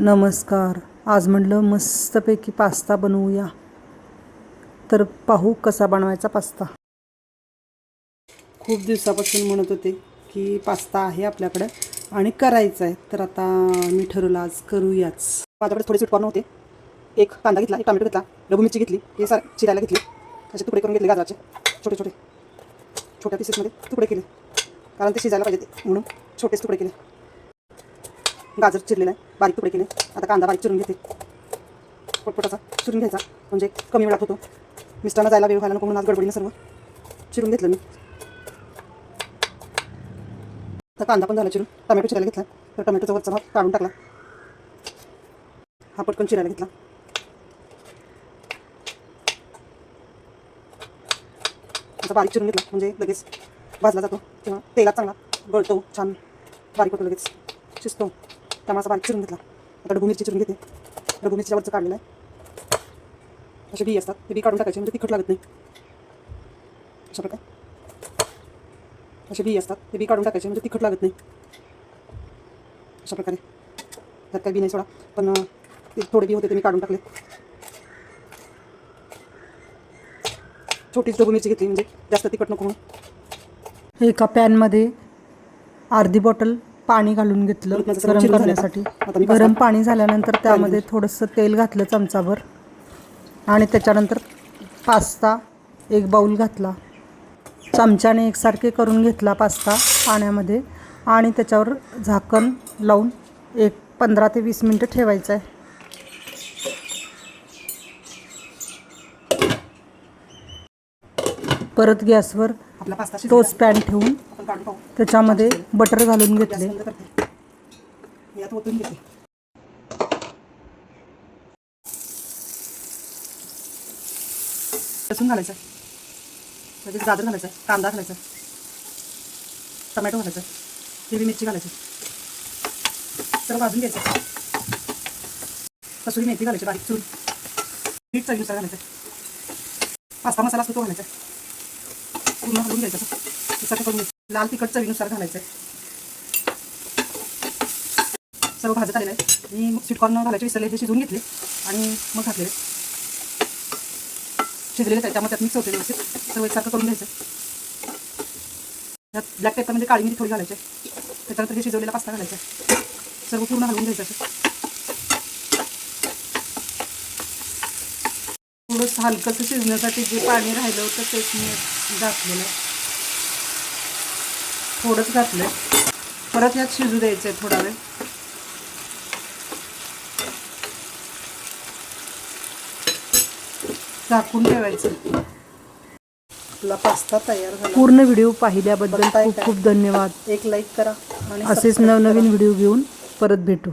नमस्कार. आज म्हटलं मस्तपैकी पास्ता बनवूया. तर पाहू कसा बनवायचा पास्ता. खूप दिवसापासून म्हणत होते की पास्ता आहे आपल्याकडं आणि करायचा आहे. तर आता मी ठरवलं आज करूयाच. माझ्याकडे थोडे स्वीट होते. एक कांदा घेतला एक टोमॅटो घेतला लघु मिरची घेतली हे सार चिरायला घेतली. असे तुकडे करून घेतले गाजराचे छोटे छोटे. छोट्या पीसेसमध्ये तुकडे केले. कारण ते शिजायला पाहिजे ते म्हणून छोटेच तुकडे केले. गाजर चिरलेलं आहे. बारीक तुकडे केले. आता कांदा बारीक चिरून घेते. पटपटाचा चिरून घ्यायचा. म्हणजे कमी वेळात होतो. मिस्टरांना जायला वेळ व्हायला नको म्हणून आज गडबडीनं सर्व चिरून घेतलं मी. आता कांदा पण झाला चिरून. टमॅटो चिरायला घेतला. तर टमॅटोचा वरचा भाग काढून टाकला. हा पटकन चिरायला घेतला. आता बारीक चिरून घेतला. म्हणजे लगेच भाजला जातो. किंवा तेलात चांगला गळतो. छान बारीक होतो लगेच. शिजतो. त्या असा बारीक चिरून घेतला. आता डबू मिरची चिरून घेते. डबू मिरचीच्या वरचं काढलेलं आहे असे बी असतात. ते बी काढून टाकायचे म्हणजे तिखट लागत नाही. अशा प्रकारे. असे बी असतात. ते बी काढून टाकायचे म्हणजे तिखट लागत नाही. अशा प्रकारे. त्यात काही बी नाही सोडा. पण ते थोडे बी होते ते मी काढून टाकले. छोटीच डबू मिरची घेतली म्हणजे जास्त तिखट नको म्हणून. एका पॅनमध्ये अर्धी बॉटल पाणी घालून घेतलं गरम करण्यासाठी. गरम पाणी झाल्यानंतर त्यामध्ये थोडंसं तेल घातलं चमचाभर. आणि त्याच्यानंतर पास्ता एक बाऊल घातला. चमच्याने एकसारखे करून घेतला पास्ता पाण्यामध्ये. आणि त्याच्यावर झाकण लावून एक पंधरा ते वीस मिनटं ठेवायचं आहे. परत गॅसवर आपला पास्ता तोच पॅन ठेवून त्याच्यामध्ये बटर घालून घेतले. करते ओतून घेते. लसूण घालायचं. लगेच गाजर घालायचं कांदा घालायचा टमॅटो घालायचा हिरवी मिरची घालायची. सर्व भाजून घ्यायचं. कसुरी मेथी घालायची बारीक चुरून. मीठ चवीनुसार घालायचं. पास्ता मसाला असतो तो घालायचा. पूर्ण घालून घ्यायचं असं. करून घ्यायचं. लाल तिखट चवीनुसार घालायचं सर्व भाजत आलेलं आहे. मी स्वीटकॉर्न घालायचे विसरले हे शिजवून घेतले आणि मग घातलेले शिजलेलेच आहे त्यामुळे त्यात मिक्स होते व्यवस्थित. सर्व एकसारखं करून घ्यायचं त्यात ब्लॅक पेपरमध्ये म्हणजे काळी मिरी थोडी घालायची त्याच्यानंतर हे शिजवलेला पास्ता घालायचा सर्व पूर्ण हलवून घ्यायचं थोडंसं हलकंसं शिजण्यासाठी जे पाणी राहिलं होतं तेच मी घातलेलं आहे. थोडंच घातलं परत यात शिजू द्यायचं आहे थोडा वेळ. झाकून ठेवायचं. आपला पास्ता तयार झाला. पूर्ण व्हिडिओ पाहिल्याबद्दल खूप? खूप धन्यवाद. एक लाईक करा आणि असेच. नवनवीन व्हिडिओ घेऊन परत भेटू.